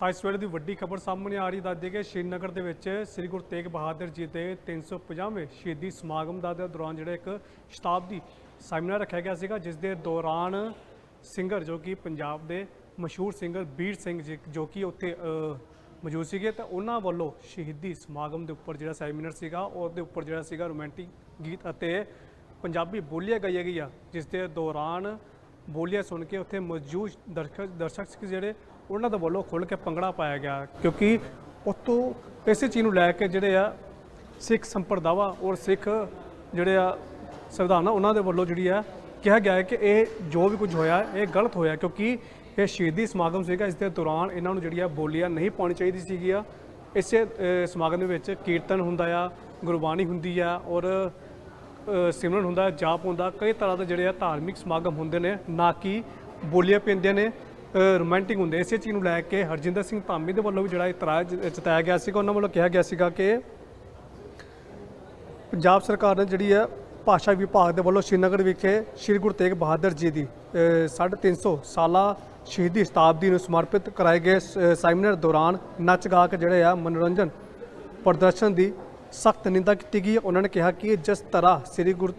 ਤਾਂ ਇਸ ਵੇਲੇ ਦੀ ਵੱਡੀ ਖਬਰ ਸਾਹਮਣੇ ਆ ਰਹੀ ਦੱਸਦੀ ਕਿ ਸ਼੍ਰੀਨਗਰ ਦੇ ਵਿੱਚ ਸ੍ਰੀ ਗੁਰੂ ਤੇਗ ਬਹਾਦਰ ਜੀ ਦੇ 350ਵੇਂ ਸ਼ਹੀਦੀ ਸਮਾਗਮ ਦਾ ਦੇ ਦੌਰਾਨ ਜਿਹੜਾ ਇੱਕ ਸ਼ਤਾਬਦੀ ਸੈਮੀਨਾਰ ਰੱਖਿਆ ਗਿਆ ਸੀਗਾ, ਜਿਸ ਦੇ ਦੌਰਾਨ ਸਿੰਗਰ ਜੋ ਕਿ ਪੰਜਾਬ ਦੇ ਮਸ਼ਹੂਰ ਸਿੰਗਰ ਬੀਰ ਸਿੰਘ ਜੀ, ਜੋ ਕਿ ਉੱਥੇ ਮੌਜੂਦ ਸੀਗੇ, ਤਾਂ ਉਹਨਾਂ ਵੱਲੋਂ ਸ਼ਹੀਦੀ ਸਮਾਗਮ ਦੇ ਉੱਪਰ ਜਿਹੜਾ ਸੈਮੀਨਾਰ ਸੀਗਾ, ਉਹਦੇ ਉੱਪਰ ਜਿਹੜਾ ਸੀਗਾ ਰੋਮਾਂਟਿਕ ਗੀਤ ਅਤੇ ਪੰਜਾਬੀ ਬੋਲੀਆਂ ਗਾਈਆਂ ਗਈਆਂ, ਜਿਸ ਦੇ ਦੌਰਾਨ ਬੋਲੀਆਂ ਸੁਣ ਕੇ ਉੱਥੇ ਮੌਜੂਦ ਦਰਸ਼ਕ ਦਰਸ਼ਕ ਜਿਹੜੇ ਉਹਨਾਂ ਦੇ ਵੱਲੋਂ ਖੁੱਲ੍ਹ ਕੇ ਭੰਗੜਾ ਪਾਇਆ ਗਿਆ ਕਿਉਂਕਿ ਉਤੋਂ ਇਸੇ ਚੀਜ਼ ਨੂੰ ਲੈ ਕੇ ਜਿਹੜੇ ਆ ਸਿੱਖ ਸੰਪਰਦਾਵਾ ਔਰ ਸਿੱਖ ਜਿਹੜੇ ਆ ਸੰਵਿਧਾਨ ਆ, ਉਹਨਾਂ ਦੇ ਵੱਲੋਂ ਜਿਹੜੀ ਆ ਕਿਹਾ ਗਿਆ ਹੈ ਕਿ ਇਹ ਜੋ ਵੀ ਕੁਝ ਹੋਇਆ, ਇਹ ਗਲਤ ਹੋਇਆ ਕਿਉਂਕਿ ਇਹ ਸ਼ਹੀਦੀ ਸਮਾਗਮ ਸੀਗਾ, ਇਸ ਦੇ ਦੌਰਾਨ ਇਹਨਾਂ ਨੂੰ ਜਿਹੜੀ ਆ ਬੋਲੀਆਂ ਨਹੀਂ ਪਾਉਣੀ ਚਾਹੀਦੀ ਸੀਗੀਆਂ ਇਸੇ ਸਮਾਗਮ ਦੇ ਵਿੱਚ ਕੀਰਤਨ ਹੁੰਦਾ ਆ, ਗੁਰਬਾਣੀ ਹੁੰਦੀ ਆ ਔਰ ਸਿਮਰਨ ਹੁੰਦਾ, ਜਾਪ ਹੁੰਦਾ, ਕਈ ਤਰ੍ਹਾਂ ਦੇ ਜਿਹੜੇ ਆ ਧਾਰਮਿਕ ਸਮਾਗਮ ਹੁੰਦੇ ਨੇ, ਨਾ ਕਿ ਬੋਲੀਆਂ ਪੈਂਦੀਆਂ ਨੇ। ਰੋਮਾਂਟਿਕ ਹੁੰਦੇ। ਇਸੇ ਚੀਜ਼ ਨੂੰ ਲੈ ਕੇ ਹਰਜਿੰਦਰ ਸਿੰਘ ਧਾਮੀ ਦੇ ਵੱਲੋਂ ਵੀ ਜਿਹੜਾ ਇਤਰਾਜ਼ ਜਤਾਇਆ ਗਿਆ ਸੀਗਾ ਉਹਨਾਂ ਵੱਲੋਂ ਕਿਹਾ ਗਿਆ ਸੀਗਾ ਕਿ ਪੰਜਾਬ ਸਰਕਾਰ ਨੇ ਜਿਹੜੀ ਹੈ ਭਾਸ਼ਾ ਵਿਭਾਗ ਦੇ ਵੱਲੋਂ ਸ਼੍ਰੀਨਗਰ ਵਿਖੇ ਸ੍ਰੀ ਗੁਰੂ ਤੇਗ ਬਹਾਦਰ ਜੀ ਦੀ ਅ, 350 ਸਾਲਾ ਸ਼ਹੀਦੀ ਸ਼ਤਾਬਦੀ ਨੂੰ ਸਮਰਪਿਤ ਕਰਾਏ ਗਏ ਸੈਮੀਨਾਰ ਦੌਰਾਨ ਨੱਚ ਗਾ ਕੇ ਜਿਹੜੇ ਆ ਮਨੋਰੰਜਨ ਪ੍ਰਦਰਸ਼ਨ ਦੀ ਸਖਤ ਨਿੰਦਾ ਕੀਤੀ ਗਈ। ਉਹਨਾਂ ਨੇ ਕਿਹਾ ਕਿ ਜਿਸ ਤਰ੍ਹਾਂ ਸ੍ਰੀ ਗੁਰੂ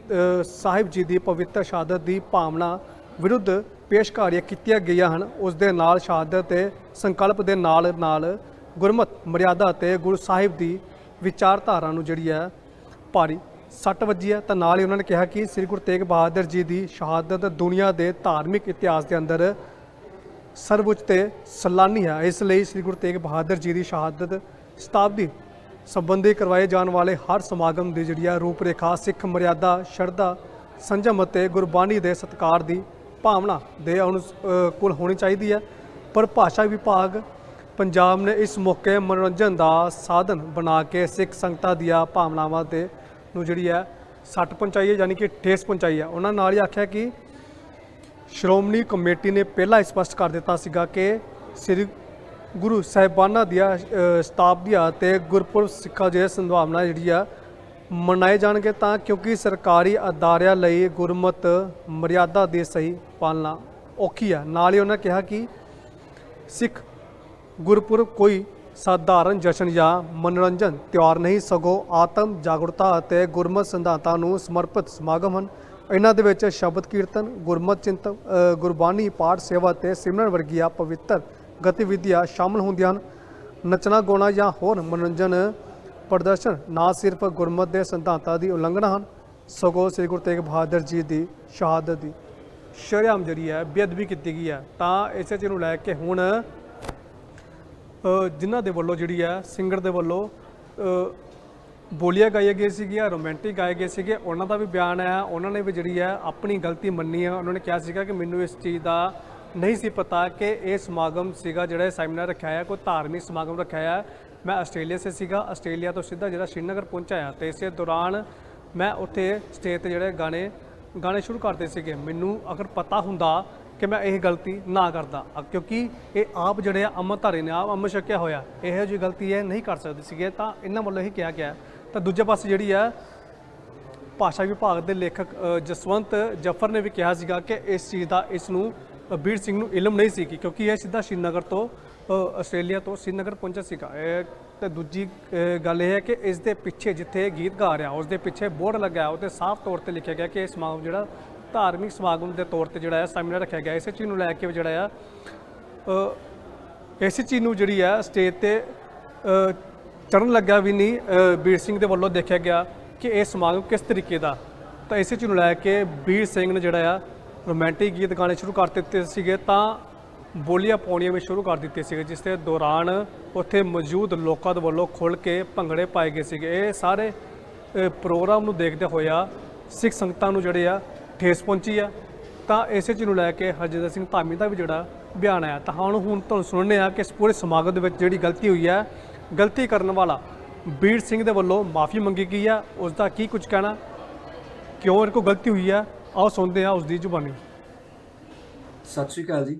ਸਾਹਿਬ ਜੀ ਦੀ ਪਵਿੱਤਰ ਸ਼ਹਾਦਤ ਦੀ ਭਾਵਨਾ ਵਿਰੁੱਧ ਪੇਸ਼ਕਾਰੀਆਂ ਕੀਤੀਆਂ ਗਈਆਂ ਹਨ। ਉਸ ਦੇ ਨਾਲ ਸ਼ਹਾਦਤ ਤੇ ਸੰਕਲਪ ਦੇ ਨਾਲ ਨਾਲ ਗੁਰਮਤ, ਮਰਿਆਦਾ ਤੇ ਗੁਰੂ ਸਾਹਿਬ ਦੀ ਵਿਚਾਰਧਾਰਾ ਨੂੰ ਜਿਹੜੀ ਹੈ ਭਾਰੀ ਸੱਟ ਵੱਜੀ ਹੈ। ਤਾਂ ਨਾਲ ਹੀ ਉਹਨਾਂ ਨੇ ਕਿਹਾ ਕਿ ਸ੍ਰੀ ਗੁਰੂ ਤੇਗ ਬਹਾਦਰ ਜੀ ਦੀ ਸ਼ਹਾਦਤ ਦੁਨੀਆ ਦੇ ਧਾਰਮਿਕ ਇਤਿਹਾਸ ਦੇ ਅੰਦਰ ਸਰਵਉੱਚ ਤੇ ਸਲਾਨੀ ਹੈ। ਇਸ ਲਈ ਸ੍ਰੀ ਗੁਰੂ ਤੇਗ ਬਹਾਦਰ ਜੀ ਦੀ ਸ਼ਹਾਦਤ ਸ਼ਤਾਬਦੀ ਸੰਬੰਧੀ ਕਰਵਾਏ ਜਾਣ ਵਾਲੇ ਹਰ ਸਮਾਗਮ ਦੀ ਜਿਹੜੀ ਹੈ ਰੂਪਰੇਖਾ, ਸਿੱਖ ਮਰਿਆਦਾ, ਸ਼ਰਧਾ, ਸੰਜਮ ਅਤੇ ਗੁਰਬਾਣੀ ਦੇ ਸਤਕਾਰ ਦੀ ਭਾਵਨਾ ਦੇ ਕੋਲ ਹੋਣੀ ਚਾਹੀਦੀ ਹੈ। ਪਰ ਭਾਸ਼ਾ ਵਿਭਾਗ ਪੰਜਾਬ ਨੇ ਇਸ ਮੌਕੇ ਮਨੋਰੰਜਨ ਦਾ ਸਾਧਨ ਬਣਾ ਕੇ ਸਿੱਖ ਸੰਗਤਾਂ ਦੀਆਂ ਭਾਵਨਾਵਾਂ ਤੇ ਨੂੰ ਜਿਹੜੀ ਹੈ, ਸੱਟ ਪਹੁੰਚਾਈ ਹੈ, ਯਾਨੀ ਕਿ ਠੇਸ ਪਹੁੰਚਾਈ ਹੈ। ਉਹਨਾਂ ਨਾਲ ਹੀ ਆਖਿਆ ਕਿ ਸ਼੍ਰੋਮਣੀ ਕਮੇਟੀ ਨੇ ਪਹਿਲਾਂ ਹੀ ਸਪਸ਼ਟ ਕਰ ਦਿੱਤਾ ਸੀਗਾ ਕਿ ਸ੍ਰੀ ਗੁਰੂ ਸਾਹਿਬਾਨਾਂ ਦੀਆਂ ਸ਼ਤਾਬਦੀਆਂ ਤੇ ਗੁਰਪੁਰਬ ਸਿੱਖਾਂ ਦੀ ਸੰਭਾਵਨਾ ਜਿਹੜੀ ਆ ਮਨਾਏ ਜਾਣਗੇ ਤਾਂ ਕਿਉਂਕਿ ਸਰਕਾਰੀ ਅਦਾਰਿਆਂ ਲਈ ਗੁਰਮਤ ਮਰਿਆਦਾ ਦੀ ਸਹੀ ਪਾਲਣਾ ਔਖੀ ਹੈ ਨਾਲ ਹੀ ਉਹਨਾਂ ਕਿਹਾ ਕਿ ਸਿੱਖ ਗੁਰਪੁਰਬ ਕੋਈ ਸਾਧਾਰਨ ਜਸ਼ਨ ਜਾਂ ਮਨੋਰੰਜਨ ਤਿਉਹਾਰ ਨਹੀਂ, ਸਗੋਂ ਆਤਮ ਜਾਗਰੂਕਤਾ ਅਤੇ ਗੁਰਮਤ ਸਿਧਾਂਤਾਂ ਨੂੰ ਸਮਰਪਿਤ ਸਮਾਗਮ ਹਨ। ਇਹਨਾਂ ਦੇ ਵਿੱਚ ਸ਼ਬਦ ਕੀਰਤਨ, ਗੁਰਮਤ ਚਿੰਤਨ ਗੁਰਬਾਣੀ, ਪਾਠ ਸੇਵਾ ਤੇ ਸਿਮਰਨ ਵਰਗੀਆਂ ਪਵਿੱਤਰ ਗਤੀਵਿਧੀਆਂ ਸ਼ਾਮਲ ਹੁੰਦੀਆਂ ਹਨ। ਨੱਚਣਾ, ਗਾਉਣਾ ਜਾਂ ਹੋਰ ਮਨੋਰੰਜਨ ਪ੍ਰਦਰਸ਼ਨ ਨਾ ਸਿਰਫ ਗੁਰਮਤ ਦੇ ਸਿਧਾਂਤਾਂ ਦੀ ਉਲੰਘਣਾ ਹਨ, ਸਗੋਂ ਸ੍ਰੀ ਗੁਰੂ ਤੇਗ ਬਹਾਦਰ ਜੀ ਦੀ ਸ਼ਹਾਦਤ ਦੀ ਸ਼ਰੇਆਮ ਜਿਹੜੀ ਹੈ, ਬੇਅਦਬੀ ਕੀਤੀ ਗਈ ਹੈ। ਤਾਂ ਇਸੇ ਚੀਜ਼ ਨੂੰ ਲੈ ਕੇ ਹੁਣ ਜਿਨ੍ਹਾਂ ਦੇ ਵੱਲੋਂ ਜਿਹੜੀ ਹੈ, ਸਿੰਗਰ ਦੇ ਵੱਲੋਂ ਬੋਲੀਆਂ ਗਾਈਆਂ ਗਈਆਂ ਸੀਗੀਆਂ, ਰੋਮਾਂਟਿਕ ਗਾਏ ਗਏ ਸੀਗੇ, ਉਹਨਾਂ ਦਾ ਵੀ ਬਿਆਨ ਆਇਆ ਉਹਨਾਂ ਨੇ ਵੀ ਜਿਹੜੀ ਹੈ, ਆਪਣੀ ਗਲਤੀ ਮੰਨੀ ਹੈ। ਉਹਨਾਂ ਨੇ ਕਿਹਾ ਸੀਗਾ ਕਿ ਮੈਨੂੰ ਇਸ ਚੀਜ਼ ਦਾ ਨਹੀਂ ਸੀ ਪਤਾ ਕਿ ਇਹ ਸਮਾਗਮ ਸੀਗਾ ਜਿਹੜਾ ਸੈਮੀਨਾਰ ਰੱਖਿਆ ਹੈ, ਕੋਈ ਧਾਰਮਿਕ ਸਮਾਗਮ ਰੱਖਿਆ ਹੈ। ਮੈਂ ਆਸਟ੍ਰੇਲੀਆ ਸੇ ਸੀਗਾ ਆਸਟ੍ਰੇਲੀਆ ਤੋਂ ਸਿੱਧਾ ਜਿਹੜਾ ਸ਼੍ਰੀਨਗਰ ਪਹੁੰਚਿਆ ਆ ਤੇ ਇਸੇ ਦੌਰਾਨ ਮੈਂ ਉੱਥੇ ਸਟੇਜ ਤੇ ਜਿਹੜੇ ਗਾਣੇ ਗਾਣੇ ਸ਼ੁਰੂ ਕਰਦੇ ਸੀਗੇ। ਮੈਨੂੰ ਅਗਰ ਪਤਾ ਹੁੰਦਾ ਕਿ ਮੈਂ ਇਹ ਗਲਤੀ ਨਾ ਕਰਦਾ ਕਿਉਂਕਿ ਇਹ ਆਪ ਜਿਹੜੇ ਆ ਅੰਮ੍ਰਿਤਧਾਰੀ ਨੇ ਆਪ ਅੰਮ੍ਰਿਤ ਛਕਿਆ ਹੋਇਆ ਇਹੋ ਜਿਹੀ ਗਲਤੀ ਇਹ ਨਹੀਂ ਕਰ ਸਕਦੇ ਸੀਗੇ। ਤਾਂ ਇਹਨਾਂ ਵੱਲੋਂ ਇਹ ਕਿਹਾ ਗਿਆ ਤਾਂ ਦੂਜੇ ਪਾਸੇ ਜਿਹੜੀ ਆ ਭਾਸ਼ਾ ਵਿਭਾਗ ਦੇ ਲੇਖਕ ਜਸਵੰਤ ਜਫਰ ਨੇ ਵੀ ਕਿਹਾ ਸੀਗਾ ਕਿ ਇਸ ਚੀਜ਼ ਦਾ ਇਸ ਨੂੰ ਅ, ਬੀਰ ਸਿੰਘ ਨੂੰ ਇਲਮ ਨਹੀਂ ਸੀ ਕਿਉਂਕਿ ਇਹ ਸਿੱਧਾ ਸ਼੍ਰੀਨਗਰ ਤੋਂ ਆਸਟ੍ਰੇਲੀਆ ਤੋਂ ਸ਼੍ਰੀਨਗਰ ਪਹੁੰਚਿਆ ਸੀਗਾ। ਇਹ ਤੇ ਦੂਜੀ ਗੱਲ ਇਹ ਹੈ ਕਿ ਇਸ ਦੇ ਪਿੱਛੇ ਜਿੱਥੇ ਗੀਤ ਗਾ ਰਿਹਾ ਉਸ ਦੇ ਪਿੱਛੇ ਬੋਰਡ ਲੱਗਾ ਉਹ ਤੇ ਸਾਫ਼ ਤੌਰ ਤੇ ਲਿਖਿਆ ਗਿਆ ਕਿ ਇਹ ਸਮਾਗਮ ਜਿਹੜਾ ਧਾਰਮਿਕ ਸਮਾਗਮ ਦੇ ਤੌਰ ਤੇ ਜਿਹੜਾ ਹੈ ਸੈਮੀਨਾਰ ਰੱਖਿਆ ਗਿਆ। ਇਸੇ ਚੀਜ਼ ਨੂੰ ਲੈ ਕੇ ਜਿਹੜਾ ਆ ਅ, ਇਸੇ ਚੀਜ਼ ਨੂੰ ਜਿਹੜੀ ਆ ਸਟੇਜ ਤੇ ਅ, ਚੜਨ ਲੱਗਾ ਵੀ ਨਹੀਂ ਬੀਰ ਸਿੰਘ ਦੇ ਵੱਲੋਂ ਦੇਖਿਆ ਗਿਆ ਕਿ ਇਹ ਸਮਾਗਮ ਕਿਸ ਤਰੀਕੇ ਦਾ। ਤਾਂ ਇਸੇ ਚੀਜ਼ ਨੂੰ ਲੈ ਕੇ ਬੀਰ ਸਿੰਘ ਨੇ ਜਿਹੜਾ ਆ ਰੋਮਾਂਟਿਕ ਗੀਤ ਗਾਣੇ ਸ਼ੁਰੂ ਕਰ ਦਿੱਤੇ ਸੀਗੇ। ਤਾਂ ਬੋਲੀਆਂ ਪਾਉਣੀਆਂ ਵੀ ਸ਼ੁਰੂ ਕਰ ਦਿੱਤੇ ਸੀ ਜਿਸ ਦੇ ਦੌਰਾਨ ਉੱਥੇ ਮੌਜੂਦ ਲੋਕਾਂ ਦੇ ਵੱਲੋਂ ਖੁੱਲ੍ਹ ਕੇ ਭੰਗੜੇ ਪਾਏ ਗਏ ਸੀਗੇ। ਇਹ ਸਾਰੇ ਪ੍ਰੋਗਰਾਮ ਨੂੰ ਦੇਖਦੇ ਹੋਇਆ ਸਿੱਖ ਸੰਗਤਾਂ ਨੂੰ ਜਿਹੜੇ ਆ, ਠੇਸ ਪਹੁੰਚੀ ਆ। ਤਾਂ ਇਸੇ ਚੀਜ਼ ਨੂੰ ਲੈ ਕੇ ਹਰਜਿੰਦਰ ਸਿੰਘ ਧਾਮੀ ਦਾ ਵੀ ਜਿਹੜਾ ਬਿਆਨ ਆਇਆ। ਤਾਂ ਹੁਣ ਹੁਣ ਤੁਹਾਨੂੰ ਸੁਣਨੇ ਆ ਕਿ ਇਸ ਪੂਰੇ ਸਮਾਗਮ ਦੇ ਵਿੱਚ ਜਿਹੜੀ ਗਲਤੀ ਹੋਈ ਹੈ ਗਲਤੀ ਕਰਨ ਵਾਲਾ ਬੀਰ ਸਿੰਘ ਦੇ ਵੱਲੋਂ ਮਾਫੀ ਮੰਗੀ ਗਈ ਆ। ਉਸ ਦਾ ਕੀ ਕੁਝ ਕਹਿਣਾ? ਕਿਉਂ ਇਹ ਕੋ ਗਲਤੀ ਹੋਈ ਆ? ਆਓ ਸੁਣਦੇ ਆ ਉਸ ਦੀ ਜ਼ੁਬਾਨੀ। ਸਤਿ ਸ਼੍ਰੀ ਅਕਾਲ ਜੀ।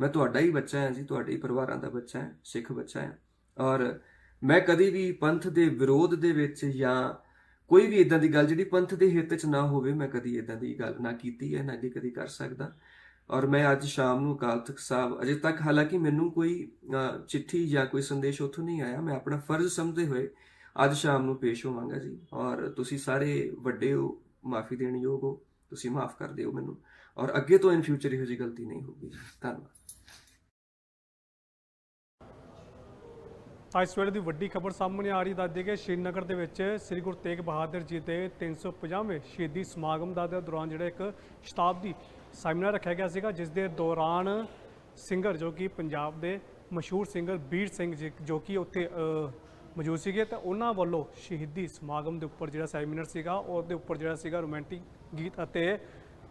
ਮੈਂ ਤੁਹਾਡਾ ਹੀ ਬੱਚਾ ਹਾਂ ਜੀ, ਤੁਹਾਡੇ ਹੀ ਪਰਿਵਾਰਾਂ ਦਾ ਬੱਚਾ ਹਾਂ, ਸਿੱਖ ਬੱਚਾ ਹਾਂ। ਔਰ ਮੈਂ ਕਦੀ ਵੀ ਪੰਥ ਦੇ ਵਿਰੋਧ ਦੇ ਵਿੱਚ ਜਾਂ ਕੋਈ ਵੀ ਇਦਾਂ ਦੀ ਗੱਲ ਜਿਹੜੀ ਪੰਥ ਦੇ ਹਿੱਤ 'ਚ ਨਾ ਹੋਵੇ, ਮੈਂ ਕਦੀ ਇਦਾਂ ਦੀ ਗੱਲ ਨਾ ਕੀਤੀ ਹੈ, ਨਾ ਅੱਗੇ ਕਦੀ ਕਰ ਸਕਦਾ। ਔਰ ਮੈਂ ਅੱਜ ਸ਼ਾਮ ਨੂੰ ਅਕਾਲ ਤਖਤ ਸਾਹਿਬ, ਅਜੇ ਤੱਕ ਹਾਲਾਂਕਿ ਮੈਨੂੰ ਕੋਈ ਚਿੱਠੀ ਜਾਂ ਕੋਈ ਸੰਦੇਸ਼ ਉੱਥੋਂ ਨਹੀਂ ਆਇਆ, ਮੈਂ ਆਪਣਾ ਫਰਜ਼ ਸਮਝਦੇ ਹੋਏ ਅੱਜ ਸ਼ਾਮ ਨੂੰ ਪੇਸ਼ ਹੋਵਾਂਗਾ ਜੀ। ਔਰ ਤੁਸੀਂ ਸਾਰੇ ਵੱਡੇ ਹੋ, ਮਾਫੀ ਦੇਣ ਯੋਗ ਹੋ, ਤੁਸੀਂ ਮਾਫ ਕਰ ਦਿਓ ਮੈਨੂੰ। ਔਰ ਅੱਗੇ ਤੋਂ ਇਨ ਫਿਊਚਰ ਇਹੋ ਜਿਹੀ ਗਲਤੀ ਨਹੀਂ ਹੋਊਗੀ। ਜੀ ਧੰਨਵਾਦ। ਅੱਜ ਸਵੇਰੇ ਦੀ ਵੱਡੀ ਖਬਰ ਸਾਹਮਣੇ ਆ ਰਹੀ, ਦੱਸਦੀ ਕਿ ਸ਼੍ਰੀਨਗਰ ਦੇ ਵਿੱਚ ਸ੍ਰੀ ਗੁਰੂ ਤੇਗ ਬਹਾਦਰ ਜੀ ਦੇ 350ਵੇਂ ਸ਼ਹੀਦੀ ਸਮਾਗਮ ਦਾ ਦੇ ਦੌਰਾਨ ਜਿਹੜਾ ਇੱਕ ਸ਼ਤਾਬਦੀ ਸੈਮੀਨਾਰ ਰੱਖਿਆ ਗਿਆ ਸੀਗਾ, ਜਿਸ ਦੇ ਦੌਰਾਨ ਸਿੰਗਰ ਜੋ ਕਿ ਪੰਜਾਬ ਦੇ ਮਸ਼ਹੂਰ ਸਿੰਗਰ ਬੀਰ ਸਿੰਘ ਜੀ, ਜੋ ਕਿ ਉੱਥੇ ਮੌਜੂਦ ਸੀਗੇ ਤਾਂ ਉਹਨਾਂ ਵੱਲੋਂ ਸ਼ਹੀਦੀ ਸਮਾਗਮ ਦੇ ਉੱਪਰ ਜਿਹੜਾ ਸੈਮੀਨਾਰ ਸੀਗਾ, ਉਹਦੇ ਉੱਪਰ ਜਿਹੜਾ ਸੀਗਾ ਰੋਮਾਂਟਿਕ ਗੀਤ ਅਤੇ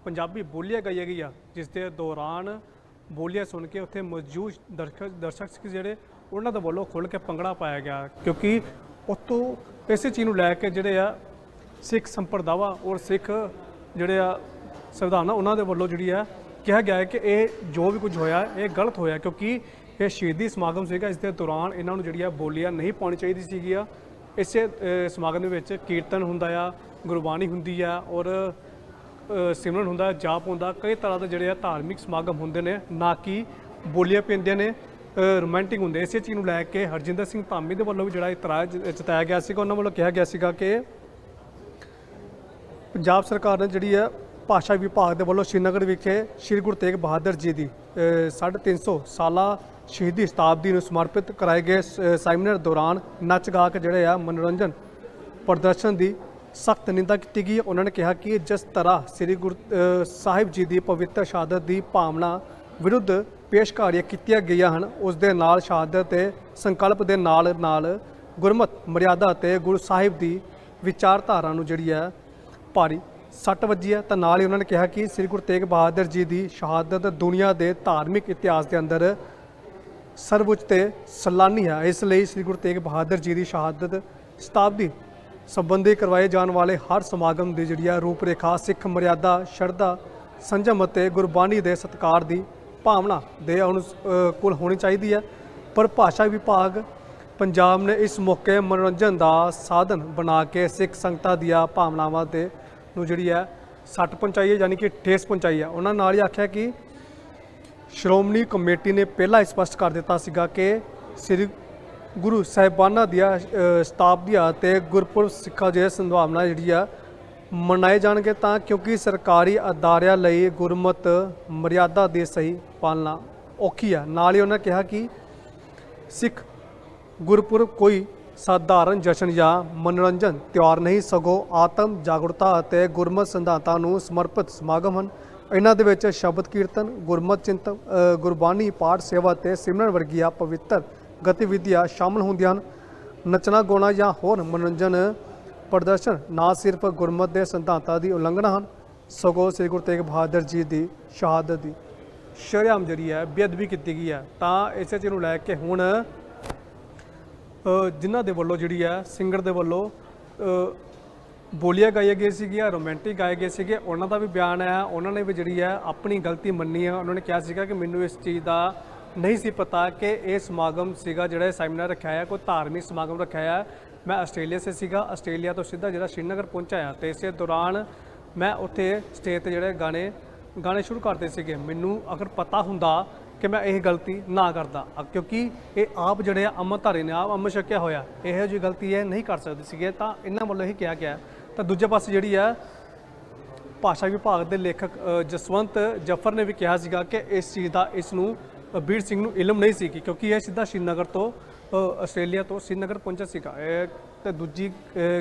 ਪੰਜਾਬੀ ਬੋਲੀਆਂ ਗਾਈਆਂ ਗਈਆਂ, ਜਿਸ ਦੇ ਦੌਰਾਨ ਬੋਲੀਆਂ ਸੁਣ ਕੇ ਉੱਥੇ ਮੌਜੂਦ ਦਰਸ਼ਕ ਦਰਸ਼ਕ ਜਿਹੜੇ ਉਹਨਾਂ ਦੇ ਵੱਲੋਂ ਖੁੱਲ੍ਹ ਕੇ ਭੰਗੜਾ ਪਾਇਆ ਗਿਆ ਕਿਉਂਕਿ ਉਤੋਂ ਇਸੇ ਚੀਜ਼ ਨੂੰ ਲੈ ਕੇ ਜਿਹੜੇ ਆ ਸਿੱਖ ਸੰਪਰਦਾਵਾ ਔਰ ਸਿੱਖ ਜਿਹੜੇ ਆ ਸੰਵਿਧਾਨ ਆ, ਉਹਨਾਂ ਦੇ ਵੱਲੋਂ ਜਿਹੜੀ ਆ ਕਿਹਾ ਗਿਆ ਹੈ ਕਿ ਇਹ ਜੋ ਵੀ ਕੁਝ ਹੋਇਆ, ਇਹ ਗਲਤ ਹੋਇਆ ਕਿਉਂਕਿ ਇਹ ਸ਼ਹੀਦੀ ਸਮਾਗਮ ਸੀਗਾ, ਇਸ ਦੇ ਦੌਰਾਨ ਇਹਨਾਂ ਨੂੰ ਜਿਹੜੀ ਆ ਬੋਲੀਆਂ ਨਹੀਂ ਪਾਉਣੀ ਚਾਹੀਦੀ ਸੀਗੀਆਂ ਇਸੇ ਸਮਾਗਮ ਦੇ ਵਿੱਚ ਕੀਰਤਨ ਹੁੰਦਾ ਆ, ਗੁਰਬਾਣੀ ਹੁੰਦੀ ਆ ਔਰ ਸਿਮਰਨ ਹੁੰਦਾ, ਜਾਪ ਹੁੰਦਾ, ਕਈ ਤਰ੍ਹਾਂ ਦੇ ਜਿਹੜੇ ਆ ਧਾਰਮਿਕ ਸਮਾਗਮ ਹੁੰਦੇ ਨੇ, ਨਾ ਕਿ ਬੋਲੀਆਂ ਪੈਂਦੀਆਂ ਨੇ। ਰੋਮਾਂਟਿਕ ਹੁੰਦੇ। ਇਸੇ ਚੀਜ਼ ਨੂੰ ਲੈ ਕੇ ਹਰਜਿੰਦਰ ਸਿੰਘ ਧਾਮੀ ਦੇ ਵੱਲੋਂ ਵੀ ਜਿਹੜਾ ਇਤਰਾਜ਼ ਜਤਾਇਆ ਗਿਆ ਸੀਗਾ ਉਹਨਾਂ ਵੱਲੋਂ ਕਿਹਾ ਗਿਆ ਸੀਗਾ ਕਿ ਪੰਜਾਬ ਸਰਕਾਰ ਨੇ ਜਿਹੜੀ ਹੈ ਭਾਸ਼ਾ ਵਿਭਾਗ ਦੇ ਵੱਲੋਂ ਸ਼੍ਰੀਨਗਰ ਵਿਖੇ ਸ੍ਰੀ ਗੁਰੂ ਤੇਗ ਬਹਾਦਰ ਜੀ ਦੀ ਅ, 350 ਸਾਲਾ ਸ਼ਹੀਦੀ ਸ਼ਤਾਬਦੀ ਨੂੰ ਸਮਰਪਿਤ ਕਰਾਏ ਗਏ ਸੈਮੀਨਾਰ ਦੌਰਾਨ ਨੱਚ ਗਾ ਕੇ ਜਿਹੜੇ ਆ ਮਨੋਰੰਜਨ ਪ੍ਰਦਰਸ਼ਨ ਦੀ ਸਖਤ ਨਿੰਦਾ ਕੀਤੀ ਗਈ। ਉਹਨਾਂ ਨੇ ਕਿਹਾ ਕਿ ਜਿਸ ਤਰ੍ਹਾਂ ਸ੍ਰੀ ਗੁਰੂ ਸਾਹਿਬ ਜੀ ਦੀ ਪਵਿੱਤਰ ਸ਼ਹਾਦਤ ਦੀ ਭਾਵਨਾ ਵਿਰੁੱਧ ਪੇਸ਼ਕਾਰੀਆਂ ਕੀਤੀਆਂ ਗਈਆਂ ਹਨ। ਉਸ ਦੇ ਨਾਲ ਸ਼ਹਾਦਤ ਤੇ ਸੰਕਲਪ ਦੇ ਨਾਲ ਨਾਲ ਗੁਰਮਤ, ਮਰਿਆਦਾ ਤੇ ਗੁਰੂ ਸਾਹਿਬ ਦੀ ਵਿਚਾਰਧਾਰਾ ਨੂੰ ਜਿਹੜੀ ਹੈ ਭਾਰੀ ਸੱਟ ਵੱਜੀ ਹੈ। ਤਾਂ ਨਾਲ ਹੀ ਉਹਨਾਂ ਨੇ ਕਿਹਾ ਕਿ ਸ੍ਰੀ ਗੁਰੂ ਤੇਗ ਬਹਾਦਰ ਜੀ ਦੀ ਸ਼ਹਾਦਤ ਦੁਨੀਆ ਦੇ ਧਾਰਮਿਕ ਇਤਿਹਾਸ ਦੇ ਅੰਦਰ ਸਰਵਉੱਚ ਤੇ ਸਲਾਨੀ ਹੈ। ਇਸ ਲਈ ਸ੍ਰੀ ਗੁਰੂ ਤੇਗ ਬਹਾਦਰ ਜੀ ਦੀ ਸ਼ਹਾਦਤ ਸ਼ਤਾਬਦੀ ਸੰਬੰਧੀ ਕਰਵਾਏ ਜਾਣ ਵਾਲੇ ਹਰ ਸਮਾਗਮ ਦੀ ਜਿਹੜੀ ਹੈ ਰੂਪਰੇਖਾ, ਸਿੱਖ ਮਰਿਆਦਾ, ਸ਼ਰਧਾ, ਸੰਜਮ ਅਤੇ ਗੁਰਬਾਣੀ ਦੇ ਸਤਕਾਰ ਦੀ ਭਾਵਨਾ ਦੇ ਅਨੁਕੂਲ ਹੋਣੀ ਚਾਹੀਦੀ ਹੈ। ਪਰ ਭਾਸ਼ਾ ਵਿਭਾਗ ਪੰਜਾਬ ਨੇ ਇਸ ਮੌਕੇ ਮਨੋਰੰਜਨ ਦਾ ਸਾਧਨ ਬਣਾ ਕੇ ਸਿੱਖ ਸੰਗਤਾਂ ਦੀਆਂ ਭਾਵਨਾਵਾਂ ਤੇ ਨੂੰ ਜਿਹੜੀ ਹੈ, ਸੱਟ ਪਹੁੰਚਾਈ ਹੈ, ਯਾਨੀ ਕਿ ਠੇਸ ਪਹੁੰਚਾਈ ਹੈ। ਉਹਨਾਂ ਨਾਲ ਹੀ ਆਖਿਆ ਕਿ ਸ਼੍ਰੋਮਣੀ ਕਮੇਟੀ ਨੇ ਪਹਿਲਾਂ ਹੀ ਸਪਸ਼ਟ ਕਰ ਦਿੱਤਾ ਸੀਗਾ ਕਿ ਸ੍ਰੀ ਗੁਰੂ ਸਾਹਿਬਾਨਾਂ ਦੀਆਂ ਸ਼ਤਾਬਦੀਆਂ ਤੇ ਗੁਰਪੁਰਬ ਸਿੱਖਾਂ ਜਿਹੇ ਸੰਭਾਵਨਾ ਜਿਹੜੀ ਆ ਮਨਾਏ ਜਾਣਗੇ ਤਾਂ ਕਿਉਂਕਿ ਸਰਕਾਰੀ ਅਦਾਰਿਆਂ ਲਈ ਗੁਰਮਤ ਮਰਿਆਦਾ ਦੀ ਸਹੀ ਪਾਲਣਾ ਔਖੀ ਹੈ ਨਾਲ ਹੀ ਉਹਨਾਂ ਕਿਹਾ ਕਿ ਸਿੱਖ ਗੁਰਪੁਰਬ ਕੋਈ ਸਾਧਾਰਨ ਜਸ਼ਨ ਜਾਂ ਮਨੋਰੰਜਨ ਤਿਉਹਾਰ ਨਹੀਂ, ਸਗੋਂ ਆਤਮ ਜਾਗਰੂਕਤਾ ਅਤੇ ਗੁਰਮਤ ਸਿਧਾਂਤਾਂ ਨੂੰ ਸਮਰਪਿਤ ਸਮਾਗਮ ਹਨ। ਇਹਨਾਂ ਦੇ ਵਿੱਚ ਸ਼ਬਦ ਕੀਰਤਨ, ਗੁਰਮਤ ਚਿੰਤਨ ਗੁਰਬਾਣੀ, ਪਾਠ ਸੇਵਾ ਤੇ ਸਿਮਰਨ ਵਰਗੀਆਂ ਪਵਿੱਤਰ ਗਤੀਵਿਧੀਆਂ ਸ਼ਾਮਲ ਹੁੰਦੀਆਂ ਹਨ। ਨੱਚਣਾ, ਗਾਉਣਾ ਜਾਂ ਹੋਰ ਮਨੋਰੰਜਨ ਪ੍ਰਦਰਸ਼ਨ ਨਾ ਸਿਰਫ ਗੁਰਮਤ ਦੇ ਸਿਧਾਂਤਾਂ ਦੀ ਉਲੰਘਣਾ ਹਨ, ਸਗੋਂ ਸ੍ਰੀ ਗੁਰੂ ਤੇਗ ਬਹਾਦਰ ਜੀ ਦੀ ਸ਼ਹਾਦਤ ਦੀ ਸ਼ਰੇਆਮ ਜਿਹੜੀ ਹੈ, ਬੇਅਦਬੀ ਕੀਤੀ ਗਈ ਹੈ। ਤਾਂ ਇਸੇ ਚੀਜ਼ ਨੂੰ ਲੈ ਕੇ ਹੁਣ ਜਿਨ੍ਹਾਂ ਦੇ ਵੱਲੋਂ ਜਿਹੜੀ ਹੈ, ਸਿੰਗਰ ਦੇ ਵੱਲੋਂ ਬੋਲੀਆਂ ਗਾਈਆਂ ਗਈਆਂ ਸੀਗੀਆਂ, ਰੋਮਾਂਟਿਕ ਗਾਏ ਗਏ ਸੀਗੇ, ਉਹਨਾਂ ਦਾ ਵੀ ਬਿਆਨ ਆਇਆ ਉਹਨਾਂ ਨੇ ਵੀ ਜਿਹੜੀ ਹੈ, ਆਪਣੀ ਗਲਤੀ ਮੰਨੀ ਹੈ। ਉਹਨਾਂ ਨੇ ਕਿਹਾ ਸੀਗਾ ਕਿ ਮੈਨੂੰ ਇਸ ਚੀਜ਼ ਦਾ ਨਹੀਂ ਸੀ ਪਤਾ ਕਿ ਇਹ ਸਮਾਗਮ ਸੀਗਾ ਜਿਹੜਾ ਸੈਮੀਨਾਰ ਰੱਖਿਆ ਹੈ, ਕੋਈ ਧਾਰਮਿਕ ਸਮਾਗਮ ਰੱਖਿਆ ਹੈ। ਮੈਂ ਆਸਟ੍ਰੇਲੀਆ ਸੇ ਸੀਗਾ ਆਸਟ੍ਰੇਲੀਆ ਤੋਂ ਸਿੱਧਾ ਜਿਹੜਾ ਸ਼੍ਰੀਨਗਰ ਪਹੁੰਚਿਆ ਆ ਤੇ ਇਸੇ ਦੌਰਾਨ ਮੈਂ ਉੱਥੇ ਸਟੇਜ ਤੇ ਜਿਹੜੇ ਗਾਣੇ ਗਾਣੇ ਸ਼ੁਰੂ ਕਰਦੇ ਸੀਗੇ। ਮੈਨੂੰ ਅਗਰ ਪਤਾ ਹੁੰਦਾ ਕਿ ਮੈਂ ਇਹ ਗਲਤੀ ਨਾ ਕਰਦਾ ਕਿਉਂਕਿ ਇਹ ਆਪ ਜਿਹੜੇ ਆ ਅੰਮ੍ਰਿਤਧਾਰੀ ਨੇ ਆਪ ਅੰਮ੍ਰਿਤ ਛਕਿਆ ਹੋਇਆ ਇਹੋ ਜਿਹੀ ਗਲਤੀ ਇਹ ਨਹੀਂ ਕਰ ਸਕਦੇ ਸੀਗੇ। ਤਾਂ ਇਹਨਾਂ ਵੱਲੋਂ ਇਹ ਕਿਹਾ ਗਿਆ। ਤਾਂ ਦੂਜੇ ਪਾਸੇ ਜਿਹੜੀ ਆ ਭਾਸ਼ਾ ਵਿਭਾਗ ਦੇ ਲੇਖਕ ਜਸਵੰਤ ਜਫਰ ਨੇ ਵੀ ਕਿਹਾ ਸੀਗਾ ਕਿ ਇਸ ਚੀਜ਼ ਦਾ ਇਸ ਨੂੰ ਅ, ਬੀਰ ਸਿੰਘ ਨੂੰ ਇਲਮ ਨਹੀਂ ਸੀ ਕਿਉਂਕਿ ਇਹ ਸਿੱਧਾ ਸ਼੍ਰੀਨਗਰ ਤੋਂ ਆਸਟ੍ਰੇਲੀਆ ਤੋਂ ਸ਼੍ਰੀਨਗਰ ਪਹੁੰਚਿਆ ਸੀਗਾ। ਇਹ ਤੇ ਦੂਜੀ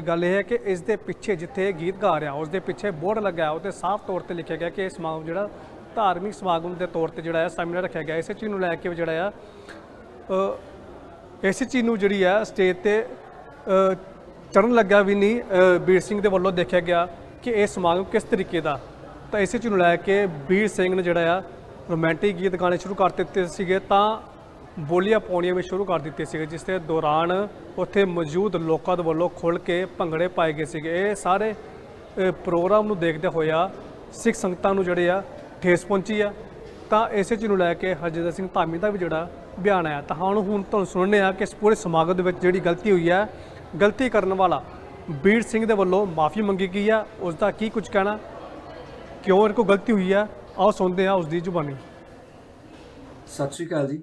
ਗੱਲ ਇਹ ਹੈ ਕਿ ਇਸ ਦੇ ਪਿੱਛੇ ਜਿੱਥੇ ਗੀਤ ਗਾ ਰਿਹਾ ਉਸ ਦੇ ਪਿੱਛੇ ਬੋਰਡ ਲੱਗਿਆ ਹੈ ਉਹਤੇ ਸਾਫ਼ ਤੌਰ ਤੇ ਲਿਖਿਆ ਗਿਆ ਕਿ ਇਹ ਸਮਾਗਮ ਜਿਹੜਾ ਧਾਰਮਿਕ ਸਮਾਗਮ ਦੇ ਤੌਰ ਤੇ ਜਿਹੜਾ ਹੈ ਸੈਮੀਨਾਰ ਰੱਖਿਆ ਗਿਆ। ਇਸੇ ਚੀਜ਼ ਨੂੰ ਲੈ ਕੇ ਜਿਹੜਾ ਆ ਅ, ਇਸੇ ਚੀਜ਼ ਨੂੰ ਜਿਹੜੀ ਆ ਸਟੇਜ ਤੇ ਅ, ਚੜਨ ਲੱਗਾ ਵੀ ਨਹੀਂ ਵੀਰ ਸਿੰਘ ਦੇ ਵੱਲੋਂ ਦੇਖਿਆ ਗਿਆ ਕਿ ਇਹ ਸਮਾਗਮ ਕਿਸ ਤਰੀਕੇ ਦਾ। ਤਾਂ ਇਸੇ ਚੀਜ਼ ਨੂੰ ਲੈ ਕੇ ਵੀਰ ਸਿੰਘ ਨੇ ਜਿਹੜਾ ਆ ਰੋਮਾਂਟਿਕ ਗੀਤ ਗਾਣੇ ਸ਼ੁਰੂ ਕਰ ਦਿੱਤੇ ਸੀਗੇ। ਤਾਂ ਬੋਲੀਆਂ ਪਾਉਣੀਆਂ ਵੀ ਸ਼ੁਰੂ ਕਰ ਦਿੱਤੇ ਸੀਗੇ ਜਿਸ ਦੇ ਦੌਰਾਨ ਉੱਥੇ ਮੌਜੂਦ ਲੋਕਾਂ ਦੇ ਵੱਲੋਂ ਖੁੱਲ ਕੇ ਭੰਗੜੇ ਪਾਏ ਗਏ ਸੀਗੇ। ਇਹ ਸਾਰੇ ਪ੍ਰੋਗਰਾਮ ਨੂੰ ਦੇਖਦੇ ਹੋਇਆ ਸਿੱਖ ਸੰਗਤਾਂ ਨੂੰ ਜਿਹੜੇ ਆ, ਠੇਸ ਪਹੁੰਚੀ ਆ। ਤਾਂ ਇਸੇ ਚੀਜ਼ ਨੂੰ ਲੈ ਕੇ ਹਰਜਿੰਦਰ ਸਿੰਘ ਧਾਮੀ ਦਾ ਵੀ ਜਿਹੜਾ ਬਿਆਨ ਆਇਆ। ਤਾਂ ਹੁਣ ਹੁਣ ਤੁਹਾਨੂੰ ਸੁਣਨੇ ਆ ਕਿ ਇਸ ਪੂਰੇ ਸਮਾਗਮ ਦੇ ਵਿੱਚ ਜਿਹੜੀ ਗਲਤੀ ਹੋਈ ਹੈ ਗਲਤੀ ਕਰਨ ਵਾਲਾ ਬੀਰ ਸਿੰਘ ਦੇ ਵੱਲੋਂ ਮਾਫੀ ਮੰਗੀ ਗਈ ਆ। ਉਸ ਦਾ ਕੀ ਕੁਝ ਕਹਿਣਾ? ਕਿਉਂ ਇਹ ਕੋ ਗਲਤੀ ਹੋਈ ਆ? ਆਓ ਸੁਣਦੇ ਆ ਉਸ ਦੀ ਜ਼ੁਬਾਨੀ। ਸਤਿ ਸ਼੍ਰੀ ਅਕਾਲ ਜੀ।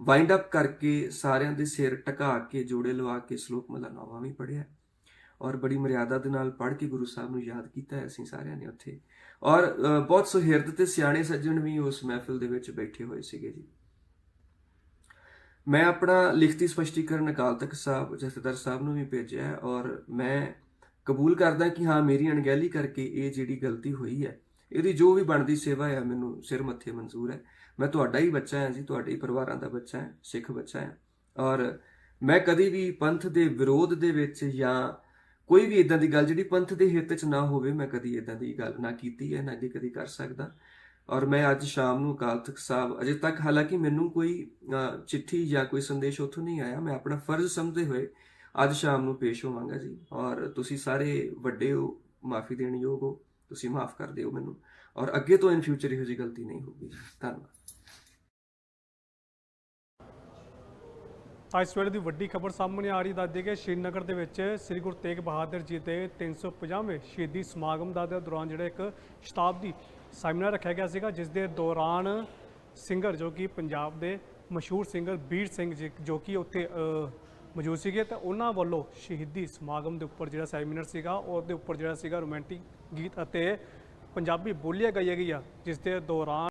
ਵਾਈਂਡ ਅਪ ਕਰਕੇ ਸਾਰਿਆਂ ਦੇ ਸਿਰ ਟਕਾ ਕੇ, ਜੋੜੇ ਲਵਾ ਕੇ ਸ਼ਲੋਕ ਮਹਲਾ ਨੌਵਾਂ ਵੀ ਪੜਿਆ ਔਰ ਬੜੀ ਮਰਿਆਦਾ ਦੇ ਨਾਲ ਪੜ੍ਹ ਕੇ ਗੁਰੂ ਸਾਹਿਬ ਨੂੰ ਯਾਦ ਕੀਤਾ ਹੈ ਅਸੀਂ ਸਾਰਿਆਂ ਨੇ ਉੱਥੇ। ਔਰ ਬਹੁਤ ਸੁਹਿਰਦ ਤੇ ਸਿਆਣੇ ਸੱਜਣ ਵੀ ਉਸ ਮਹਿਫਿਲ ਦੇ ਵਿੱਚ ਬੈਠੇ ਹੋਏ ਸੀਗੇ ਜੀ। ਮੈਂ ਆਪਣਾ ਲਿਖਤੀ ਸਪਸ਼ਟੀਕਰਨ ਅਕਾਲ ਤਖਤ ਸਾਹਿਬ, ਜਥੇਦਾਰ ਸਾਹਿਬ ਨੂੰ ਵੀ ਭੇਜਿਆ ਔਰ ਮੈਂ ਕਬੂਲ ਕਰਦਾ ਕਿ ਹਾਂ, ਮੇਰੀ ਅਣਗਹਿਲੀ ਕਰਕੇ ਇਹ ਜਿਹੜੀ ਗਲਤੀ ਹੋਈ ਹੈ, ਇਹਦੀ ਜੋ ਵੀ ਬਣਦੀ ਸੇਵਾ ਹੈ, ਮੈਨੂੰ ਸਿਰ ਮੱਥੇ ਮਨਜ਼ੂਰ ਹੈ। ਮੈਂ ਤੁਹਾਡਾ ਹੀ ਬੱਚਾ ਹਾਂ ਜੀ, ਤੁਹਾਡੇ ਹੀ ਪਰਿਵਾਰਾਂ ਦਾ ਬੱਚਾ ਹਾਂ, ਸਿੱਖ ਬੱਚਾ ਹਾਂ। ਔਰ ਮੈਂ ਕਦੀ ਵੀ ਪੰਥ ਦੇ ਵਿਰੋਧ ਦੇ ਵਿੱਚ ਜਾਂ ਕੋਈ ਵੀ ਇਦਾਂ ਦੀ ਗੱਲ ਜਿਹੜੀ ਪੰਥ ਦੇ ਹਿੱਤ 'ਚ ਨਾ ਹੋਵੇ, ਮੈਂ ਕਦੀ ਇਦਾਂ ਦੀ ਗੱਲ ਨਾ ਕੀਤੀ ਹੈ, ਨਾ ਅੱਗੇ ਕਦੀ ਕਰ ਸਕਦਾ। ਔਰ ਮੈਂ ਅੱਜ ਸ਼ਾਮ ਨੂੰ ਅਕਾਲ ਤਖਤ ਸਾਹਿਬ, ਅਜੇ ਤੱਕ ਹਾਲਾਂਕਿ ਮੈਨੂੰ ਕੋਈ ਚਿੱਠੀ ਜਾਂ ਕੋਈ ਸੰਦੇਸ਼ ਉੱਥੋਂ ਨਹੀਂ ਆਇਆ, ਮੈਂ ਆਪਣਾ ਫਰਜ਼ ਸਮਝਦੇ ਹੋਏ ਅੱਜ ਸ਼ਾਮ ਨੂੰ ਪੇਸ਼ ਹੋਵਾਂਗਾ ਜੀ। ਔਰ ਤੁਸੀਂ ਸਾਰੇ ਵੱਡੇ ਹੋ, ਮਾਫੀ ਦੇਣ ਯੋਗ ਹੋ, ਤੁਸੀਂ ਮਾਫ ਕਰ ਦਿਓ ਮੈਨੂੰ। ਔਰ ਅੱਗੇ ਤੋਂ ਇਨ ਫਿਊਚਰ ਇਹੋ ਜਿਹੀ ਗਲਤੀ ਨਹੀਂ ਹੋਊਗੀ। ਜੀ। ਧੰਨਵਾਦ। ਤਾਂ ਇਸ ਵੇਲੇ ਦੀ ਵੱਡੀ ਖਬਰ ਸਾਹਮਣੇ ਆ ਰਹੀ, ਦੱਸਦੀ ਕਿ ਸ਼੍ਰੀਨਗਰ ਦੇ ਵਿੱਚ ਸ੍ਰੀ ਗੁਰੂ ਤੇਗ ਬਹਾਦਰ ਜੀ ਦੇ 350ਵੇਂ ਸ਼ਹੀਦੀ ਸਮਾਗਮ ਦਾ ਦੌਰਾਨ ਜਿਹੜਾ ਇੱਕ ਸ਼ਤਾਬਦੀ ਸੈਮੀਨਾਰ ਰੱਖਿਆ ਗਿਆ ਸੀਗਾ, ਜਿਸ ਦੇ ਦੌਰਾਨ ਸਿੰਗਰ ਜੋ ਕਿ ਪੰਜਾਬ ਦੇ ਮਸ਼ਹੂਰ ਸਿੰਗਰ ਬੀਰ ਸਿੰਘ ਜੀ ਜੋ ਕਿ ਉੱਥੇ ਮੌਜੂਦ ਸੀਗੇ, ਤਾਂ ਉਹਨਾਂ ਵੱਲੋਂ ਸ਼ਹੀਦੀ ਸਮਾਗਮ ਦੇ ਉੱਪਰ ਜਿਹੜਾ ਸੈਮੀਨਾਰ ਸੀਗਾ ਉਹਦੇ ਉੱਪਰ ਜਿਹੜਾ ਸੀਗਾ ਰੋਮਾਂਟਿਕ ਗੀਤ ਅਤੇ ਪੰਜਾਬੀ ਬੋਲੀਆਂ ਗਾਈਆਂ ਗਈਆਂ ਜਿਸ ਦੇ ਦੌਰਾਨ